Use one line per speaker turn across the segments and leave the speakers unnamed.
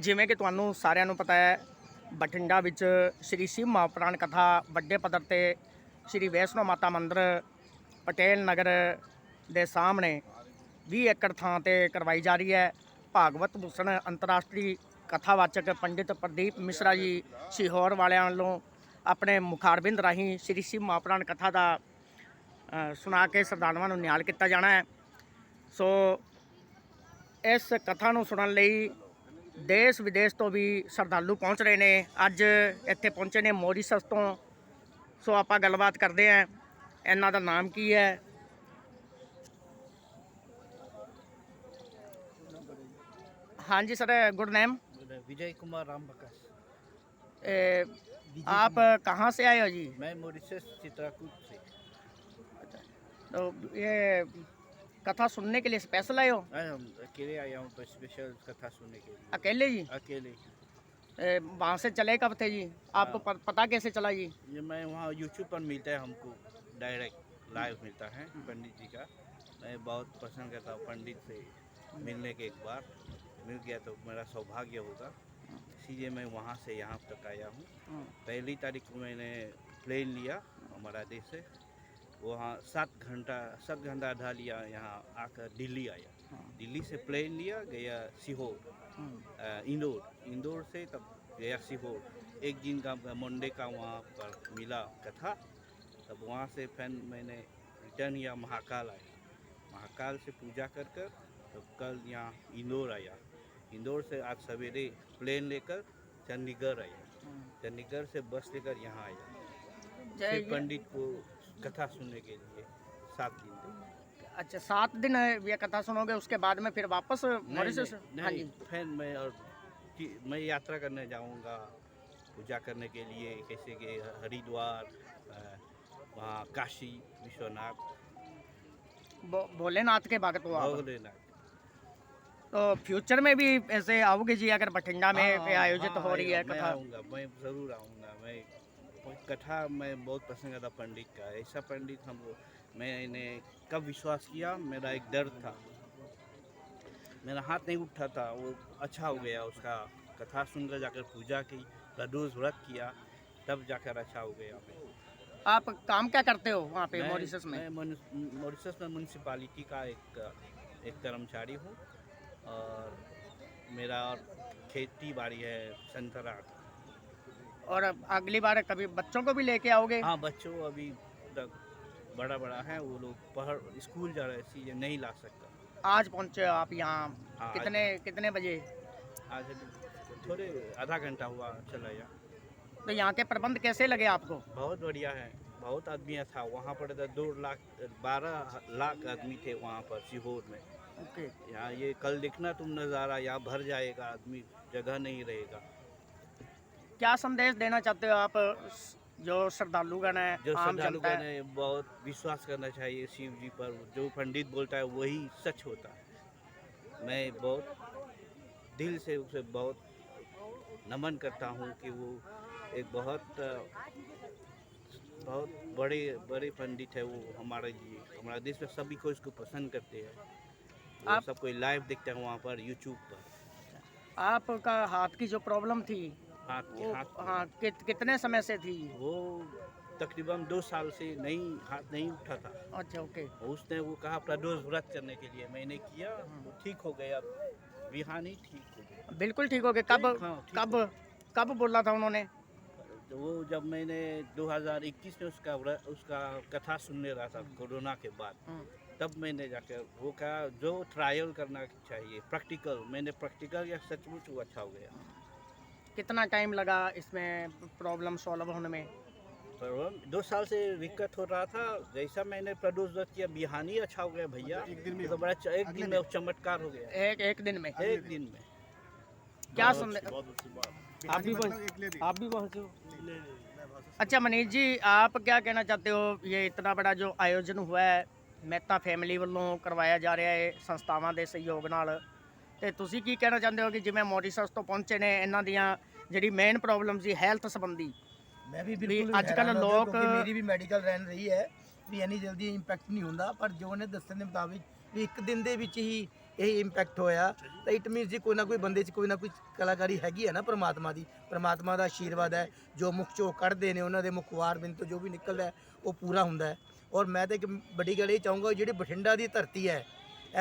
ਜਿਵੇਂ ਕਿ ਤੁਹਾਨੂੰ ਸਾਰਿਆਂ ਨੂੰ ਪਤਾ ਹੈ, ਬਠਿੰਡਾ ਵਿੱਚ ਸ੍ਰੀ ਸ਼ਿਵ ਮਹਾਪੁਰਾਣ ਕਥਾ, ਵੱਡੇ ਪੱਧਰ ਤੇ ਸ੍ਰੀ ਵੈਸ਼ਨੋ ਮਾਤਾ ਮੰਦਿਰ, ਪਟੇਲ ਨਗਰ ਦੇ ਸਾਹਮਣੇ 20 ਏਕੜ ਥਾਂ ਤੇ ਕਰਵਾਈ ਜਾ ਰਹੀ ਹੈ। ਭਾਗਵਤ ਭੂਸ਼ਣ ਅੰਤਰਰਾਸ਼ਟਰੀ ਕਥਾਵਾਚਕ ਪੰਡਿਤ ਪ੍ਰਦੀਪ ਮਿਸ਼ਰਾ ਜੀ ਸਿਹੌਰ ਵਾਲਿਆਂ ਵੱਲੋਂ ਆਪਣੇ ਮੁਖਾਰਬਿੰਦ ਰਾਹੀਂ ਸ੍ਰੀ ਸ਼ਿਵ ਮਹਾਪੁਰਾਣ ਕਥਾ ਦਾ ਸੁਣਾ ਕੇ ਸ਼ਰਧਾਲੂਆਂ ਨੂੰ ਨਿਹਾਲ ਕੀਤਾ ਜਾਣਾ ਹੈ। ਸੋ, ਇਸ ਕਥਾ ਨੂੰ ਸੁਣਨ ਲਈ ਦੇਸ਼ ਵਿਦੇਸ਼ ਤੋਂ ਵੀ ਸ਼ਰਧਾਲੂ ਪਹੁੰਚ ਰਹੇ ਨੇ ਅੱਜ ਇੱਥੇ ਪਹੁੰਚੇ ਨੇ ਮੌਰੀਸ਼ਸ ਤੋਂ ਸੋ ਆਪਾਂ ਗੱਲਬਾਤ ਕਰਦੇ ਆਂ ਇਹਨਾਂ ਦਾ ਨਾਮ ਕੀ ਹੈ ਹਾਂਜੀ sir good name
Vijay Kumar Ram Bakas
आप कहाँ से आए हो जी
मैं मॉरिशस चित्राकूट से
तो ये कथा सुनने के लिए स्पेशल आए हो?
अकेले आया हूँ तो स्पेशल कथा सुनने के लिए।
अकेले जी
अकेले।
वहाँ से चले कब थे जी? आपको
हाँ।
पता कैसे चला जी?
ये मैं वहाँ यूट्यूब पर मिलता है हमको डायरेक्ट लाइव मिलता है पंडित जी का। मैं बहुत पसंद करता हूँ पंडित से मिलने के एक बार। मिल गया तो मेरा सौभाग्य होगा। इसीलिए मैं वहाँ से यहाँ तक आया हूँ।
हम्म,
पहली तारीख को मैंने प्लेन लिया हमारा देश से। वहाँ सात घंटा सात घंटा आधा लिया यहाँ आकर दिल्ली आया।
हाँ,
दिल्ली से प्लेन लिया गया सीहोर
हम्म,
इंदौर। इंदौर से तब गया सीहोर। एक दिन का मंडे का वहाँ पर मिला कथा। तब वहाँ से फिर मैंने रिटर्न किया महाकाल आया। महाकाल से पूजा कर कर तब कल यहाँ इंदौर आया। इंदौर से आज सवेरे प्लेन लेकर चंडीगढ़ आया।
हम्म।
चंडीगढ़ से बस लेकर यहाँ आया। फिर पंडित को कथा सुनने के लिए सात दिन
अच्छा सात दिन ये कथा सुनोगे उसके बाद में फिर वापस मॉरिशस? हाँ जी।
फिर मैं और मैं यात्रा करने जाऊँगा पूजा करने के लिए कैसे कि हरिद्वार वहाँ काशी विश्वनाथ।
भो- भोलेनाथ के भक्त हो आप।
भोलेनाथ।
तो फ्यूचर में भी ऐसे आओगे जी अगर बठिंडा में
हाँ,
आयोजित
हाँ,
हो रही है
मैं
कथा?
मैं ज़रूर आऊँगा मैं कथा मैं बहुत पसंद करता पंडित का। ऐसा पंडित हम लोग मैंने कब विश्वास किया मेरा एक दर्द था। मेरा हाथ नहीं उठा था वो अच्छा हो गया उसका। कथा सुनकर जाकर पूजा की प्रदोष व्रत किया तब जाकर अच्छा हो गया।
आप काम क्या करते हो वहाँ पे मॉरिशस में?
मॉरिशस में म्यूनसिपालिटी का एक एक कर्मचारी हूँ। और मेरा खेती बाड़ी है संतरा।
और अब अगली बार कभी बच्चों को भी लेके आओगे?
हाँ बच्चों अभी तक बड़ा बड़ा है वो लोग पढ़ स्कूल जा रहे हैं इसलिए नहीं ला सकता।
आज पहुँचे आप यहाँ?
हाँ,
कितने कितने बजे?
आज थोड़े आधा घंटा हुआ चला यहाँ
तो यहाँ के प्रबंध कैसे लगे आपको?
बहुत बढ़िया है बहुत आदमी था वहाँ पर तो दो लाख बारह लाख आदमी थे वहाँ पर सीहोर में।
ओके।
यहाँ ये कल देखना तुम नज़ारा यहाँ भर जाएगा आदमी जगह नहीं रहेगा।
क्या संदेश देना चाहते हो आप जो श्रद्धालुगण है
जो श्रद्धालुगण
है
है बहुत विश्वास करना चाहिए शिव जी पर। जो पंडित बोलता है वही सच होता है। मैं बहुत दिल से उसे बहुत नमन करता हूँ कि वो एक बहुत बहुत बड़े बड़े पंडित है वो हमारे लिए। हमारे देश में सभी को इसको पसंद करते हैं।
आप-
सब कोई लाइव देखते हैं वहाँ पर यूट्यूब पर।
आपका हाथ की जो प्रॉब्लम थी
हाथ के हाथ
हाँ कित, कितने समय से थी?
वो तकरीबन दो साल से नहीं हाथ नहीं उठा था।
अच्छा ओके।
उसने वो कहा प्रदोष व्रत करने के लिए मैंने किया वो ठीक हो गया। बिहानी ठीक हो गया।
बिल्कुल ठीक हो गए कब
हाँ,
कब कब बोला था उन्होंने?
तो वो जब मैंने 2021 में उसका उसका कथा सुनने रहा था कोरोना के बाद
हम्म,
तब मैंने जाकर वो कहा जो ट्रायल करना चाहिए प्रैक्टिकल मैंने प्रैक्टिकल या सचमुच वो अच्छा हो गया।
कितना टाइम लगा इसमें प्रॉब्लम सॉल्व होने में
पर वो दो साल से दिक्कत हो रहा था जैसा मैंने प्रदोष व्रत किया बिहानी अच्छा हो गया भैया एक दिन में तो बड़ा च- एक दिन में वो चमत्कार हो गया
एक एक दिन में
एक दिन में
क्या संदेश आप भी पहुंच- आप भी पहुंचे हो अच्छा मनीष जी आप क्या कहना चाहते हो ये इतना बड़ा जो ਆਯੋਜਨ हुआ ਹੈ ਮਹਿਤਾ ਫੈਮਿਲੀ ਵੱਲੋਂ ਕਰਵਾਇਆ ਜਾ ਰਿਹਾ ਹੈ ਸੰਸਥਾਵਾਂ ਦੇ ਸਹਿਯੋਗ ਨਾਲ ਤੇ ਤੁਸੀਂ ਕੀ ਕਹਿਣਾ ਚਾਹੁੰਦੇ ਹੋ ਕਿ ਜਿਵੇਂ ਮੌਰੀਸ਼ਸ ਤੋਂ ਪਹੁੰਚੇ ਨੇ ਇਹਨਾਂ ਦੀਆਂ ਜਿਹੜੀ ਮੇਨ ਪ੍ਰੋਬਲਮ ਸੀ ਹੈਲਥ ਸੰਬੰਧੀ।
ਮੈਂ ਵੀ ਬਿਲਕੁਲ
ਅੱਜ ਕੱਲ੍ਹ
ਹੈਰਾਨ ਹੋ ਗਿਆ
ਲੋਕ-
ਕਿਉਂਕਿ ਮੇਰੀ ਵੀ ਮੈਡੀਕਲ ਰਹਿਣ ਰਹੀ ਹੈ ਵੀ ਇੰਨੀ ਜਲਦੀ ਇੰਪੈਕਟ ਨਹੀਂ ਹੁੰਦਾ ਪਰ ਜੋ ਨੇ ਦੱਸਣ ਦੇ ਮੁਤਾਬਿਕ ਵੀ ਇੱਕ ਦਿਨ ਦੇ ਵਿੱਚ ਹੀ ਇਹ ਇੰਪੈਕਟ ਹੋਇਆ ਤਾਂ ਇਟ ਮੀਨਸ ਜੀ ਕੋਈ ਨਾ ਕੋਈ ਬੰਦੇ 'ਚ ਕੋਈ ਨਾ ਕੋਈ ਕਲਾਕਾਰੀ ਹੈਗੀ ਹੈ ਨਾ ਪ੍ਰਮਾਤਮਾ ਦੀ ਪ੍ਰਮਾਤਮਾ ਦਾ ਆਸ਼ੀਰਵਾਦ ਹੈ ਜੋ ਮੁਖ ਚੋਂ ਕੱਢਦੇ ਨੇ ਉਹਨਾਂ ਦੇ ਮੁਖਵਾਰ ਬਿੰਦ ਤੋਂ ਜੋ ਵੀ ਨਿਕਲਦਾ ਹੈ, ਉਹ ਪੂਰਾ ਹੁੰਦਾ ਹੈ। ਔਰ ਮੈਂ ਤਾਂ ਇੱਕ ਵੱਡੀ ਗੱਲ ਇਹ ਚਾਹੂੰਗਾ ਜਿਹੜੀ ਬਠਿੰਡਾ ਦੀ ਧਰਤੀ ਹੈ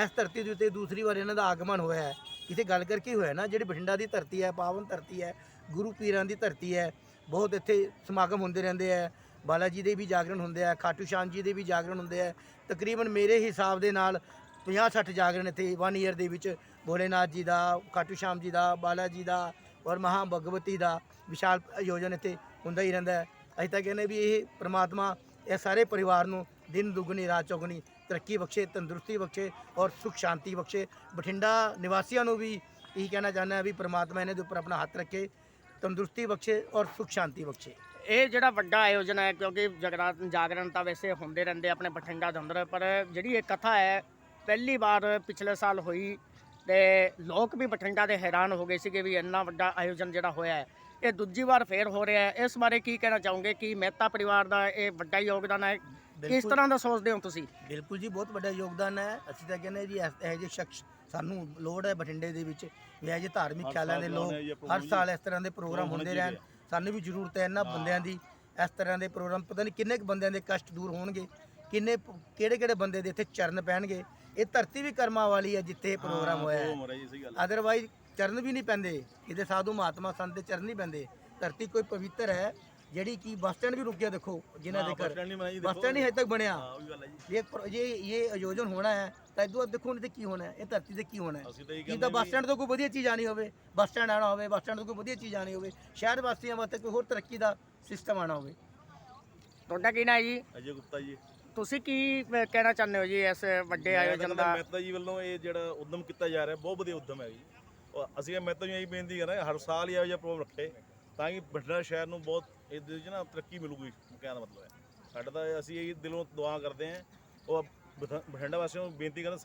ਇਸ ਧਰਤੀ ਦੇ ਉੱਤੇ ਦੂਸਰੀ ਵਾਰ ਇਹਨਾਂ ਦਾ ਆਗਮਨ ਹੋਇਆ ਹੈ ਇਥੇ ਗੱਲ ਕਰਕੇ ਹੋਇਆ ਨਾ, ਜਿਹੜੀ ਬਠਿੰਡਾ ਦੀ ਧਰਤੀ ਹੈ, ਪਾਵਨ ਧਰਤੀ ਹੈ, ਗੁਰੂ ਪੀਰਾਂ ਦੀ ਧਰਤੀ ਹੈ, ਬਹੁਤ ਇੱਥੇ ਸਮਾਗਮ ਹੁੰਦੇ ਰਹਿੰਦੇ ਆ ਬਾਲਾ ਜੀ ਦੇ ਵੀ ਜਾਗਰਣ ਹੁੰਦੇ ਆ ਖਾਟੂ ਸ਼ਾਮ ਜੀ ਦੇ ਵੀ ਜਾਗਰਣ ਹੁੰਦੇ ਆ ਤਕਰੀਬਨ ਮੇਰੇ ਹਿਸਾਬ ਦੇ ਨਾਲ 50 60 ਜਾਗਰਣ ਇੱਥੇ 1 ਈਅਰ ਦੇ ਵਿੱਚ ਭੋਲੇਨਾਥ ਜੀ ਦਾ, ਖਾਟੂ ਸ਼ਾਮ ਜੀ ਦਾ ਬਾਲਾ ਜੀ ਦਾ ਔਰ ਮਹਾ ਭਗਵਤੀ ਦਾ ਵਿਸ਼ਾਲ ਆਯੋਜਨ ਇੱਥੇ ਹੁੰਦਾ ਹੀ ਰਹਿੰਦਾ ਹੈ। ਅਸੀਂ ਤਾਂ ਕਹਿੰਦੇ ਵੀ ਇਹ ਪ੍ਰਮਾਤਮਾ ਇਹ ਸਾਰੇ ਪਰਿਵਾਰ ਨੂੰ ਦਿਨ ਦੁਗਣੀ, ਰਾਤ ਚੌਗਣੀ ਤਰੱਕੀ ਬਖਸ਼ੇ, ਤੰਦਰੁਸਤੀ ਬਖਸ਼ੇ ਔਰ ਸੁਖ ਸ਼ਾਂਤੀ ਬਖਸ਼ੇ। ਬਠਿੰਡਾ ਨਿਵਾਸੀਆਂ ਨੂੰ ਵੀ ਇਹੀ ਕਹਿਣਾ ਚਾਹੁੰਦਾ ਹਾਂ ਵੀ ਪ੍ਰਮਾਤਮਾ ਇਹਨਾਂ ਦੇ ਉੱਪਰ ਆਪਣਾ ਹੱਥ ਰੱਖੇ, ਤੰਦਰੁਸਤੀ ਬਖਸ਼ੇ ਔਰ ਸੁਖ ਸ਼ਾਂਤੀ ਬਖਸ਼ੇ।
ਇਹ ਜਿਹੜਾ ਵੱਡਾ ਆਯੋਜਨ ਹੈ, ਕਿਉਂਕਿ ਜਗਰਾਤ ਜਾਗਰਣ ਤਾਂ ਵੈਸੇ ਹੁੰਦੇ ਰਹਿੰਦੇ ਆਪਣੇ ਬਠਿੰਡਾ ਦੇ ਅੰਦਰ, ਪਰ ਜਿਹੜੀ ਇਹ ਕਥਾ ਹੈ, ਪਹਿਲੀ ਵਾਰ ਪਿਛਲੇ ਸਾਲ ਹੋਈ ਤੇ ਲੋਕ ਵੀ ਬਠਿੰਡਾ ਦੇ ਹੈਰਾਨ ਹੋ ਗਏ ਸੀਗੇ ਵੀ ਇੰਨਾ ਵੱਡਾ ਆਯੋਜਨ ਜਿਹੜਾ ਹੋਇਆ ਹੈ। ਇਹ ਦੂਜੀ ਵਾਰ ਫੇਰ ਹੋ ਰਿਹਾ ਹੈ। ਇਸ ਬਾਰੇ ਕੀ ਕਹਿਣਾ ਚਾਹੋਗੇ? ਕਿ ਮਹਿਤਾ ਪਰਿਵਾਰ ਦਾ ਇਹ ਵੱਡਾ ਯੋਗਦਾਨ ਹੈ? ਕਿਸ। ਤਰ੍ਹਾਂ ਦਾ ਸੋਚਦੇ ਹੋ ਤੁਸੀਂ?
ਬਿਲਕੁਲ ਜੀ ਬਹੁਤ ਵੱਡਾ ਯੋਗਦਾਨ ਹੈ। ਅਸੀਂ ਤਾਂ ਕਹਿੰਦੇ ਜੀ ਇਸ- ਇਹੋ ਜਿਹੇ ਸ਼ਖਸ ਸਾਨੂੰ ਲੋੜ ਹੈ ਬਠਿੰਡੇ ਦੇ ਵਿੱਚ ਵੀ ਇਹੋ ਜਿਹੇ ਧਾਰਮਿਕ ਖਿਆਲਾਂ ਦੇ ਲੋਕ ਹਰ ਸਾਲ ਇਸ ਤਰ੍ਹਾਂ ਦੇ ਪ੍ਰੋਗਰਾਮ ਹੁੰਦੇ ਰਹਿਣ ਸਾਨੂੰ ਵੀ ਜ਼ਰੂਰਤ ਹੈ ਇਹਨਾਂ ਬੰਦਿਆਂ ਦੀ। ਇਸ ਤਰ੍ਹਾਂ ਦੇ ਪ੍ਰੋਗਰਾਮ ਪਤਾ ਨਹੀਂ ਕਿੰਨੇ ਕੁ ਬੰਦਿਆਂ ਦੇ ਕਸ਼ਟ ਦੂਰ ਹੋਣਗੇ ਕਿੰਨੇ ਕਿਹੜੇ ਕਿਹੜੇ ਬੰਦੇ ਦੇ ਇੱਥੇ ਚਰਨ ਪੈਣਗੇ। ਇਹ ਧਰਤੀ ਵੀ ਕਰਮਾਂ ਵਾਲੀ ਹੈ ਜਿੱਥੇ ਇਹ ਪ੍ਰੋਗਰਾਮ ਹੋਇਆ ਹੈ। ਅਦਰਵਾਈਜ਼ ਚਰਨ ਵੀ ਨਹੀਂ ਪੈਂਦੇ। ਇਹਦੇ ਸਾਧੂ ਮਹਾਤਮਾ ਸੰਤ ਦੇ ਚਰਨ ਨਹੀਂ ਪੈਂਦੇ। ਧਰਤੀ ਕੋਈ ਪਵਿੱਤਰ ਹੈ ਜਿਹੜੀ ਕਿ ਬੱਸ ਸਟੈਂਡ ਵੀ ਰੁਕ ਗਿਆ ਦੇਖੋ ਜਿਨ੍ਹਾਂ ਦੇ ਘਰ। ਬੱਸ ਸਟੈਂਡ ਨਹੀਂ ਹਜੇ ਤੱਕ ਬਣਿਆ। ਇਹ ਪਰ- ਇਹ ਇਹ ਆਯੋਜਨ ਹੋਣਾ ਹੈ ਤਾਂ ਇਦੋਂ ਬਾਅਦ ਦੇਖੋ ਨਹੀਂ ਤੇ ਕੀ ਹੋਣਾ ਹੈ ਇਹ ਧਰਤੀ ਤੇ ਕੀ ਹੋਣਾ ਹੈ। ਇਹੀ ਜਿੱਦਾਂ ਬੱਸ ਸਟੈਂਡ ਤੋਂ ਕੋਈ ਵਧੀਆ ਚੀਜ਼ ਆਣੀ ਹੋਵੇ ਬੱਸ ਸਟੈਂਡ ਆਣਾ ਹੋਵੇ ਬੱਸ ਸਟੈਂਡ ਤੋਂ ਕੋਈ ਵਧੀਆ ਚੀਜ਼ ਆਣੀ ਹੋਵੇ ਸ਼ਹਿਰ ਵਾਸੀਆਂ ਵਾਸਤੇ ਕੋਈ ਹੋਰ ਤਰੱਕੀ ਦਾ ਸਿਸਟਮ ਆਣਾ ਹੋਵੇ।
ਤੁਹਾਡਾ ਕੀ ਨਾਂ ਜੀ?
ਅਜੇ ਗੁਪਤਾ ਜੀ।
ਤੁਸੀਂ ਕੀ ਕਹਿਣਾ ਚਾਹੁੰਦੇ ਹੋ ਜੀ ਇਸ ਵੱਡੇ ਆਯੋਜਨ ਦਾ?
ਮਹਿਤਾ ਜੀ ਵੱਲੋਂ ਇਹ ਜਿਹੜਾ ਉਦਮ ਕੀਤਾ ਜਾ ਰਿਹਾ ਬਹੁਤ ਵਧੀਆ ਉਦਮ ਹੈ ਜੀ। ਅਸੀਂ ਮਹਿਤਾ ਜੀ ਨੂੰ ਬੇਨਤੀ ਕਰਾਂਗੇ ਹਰ ਸਾਲ ਇਹ ਜਿਹਾ ਪ੍ਰੋਗਰਾਮ ਰੱਖੇ ਤਾਂ ਕਿ ਬਠਿੰਡਾ ਸ਼ਹਿਰ ਨੂੰ ਬਹੁਤ ਇਹਦੇ ਵਿੱਚ ਨਾ ਤਰੱਕੀ ਮਿਲੂਗੀ, ਕਹਿਣ ਦਾ ਮਤਲਬ ਹੈ। ਸਾਡਾ ਤਾਂ ਅਸੀਂ ਇਹ ਦਿਲੋਂ ਦੁਆ ਕਰਦੇ ਹਾਂ। ਉਹ ਬਠ- ਬਠਿੰਡਾ ਵਾਸੀਆਂ ਨੂੰ ਬੇਨਤੀ ਕਰਦੇ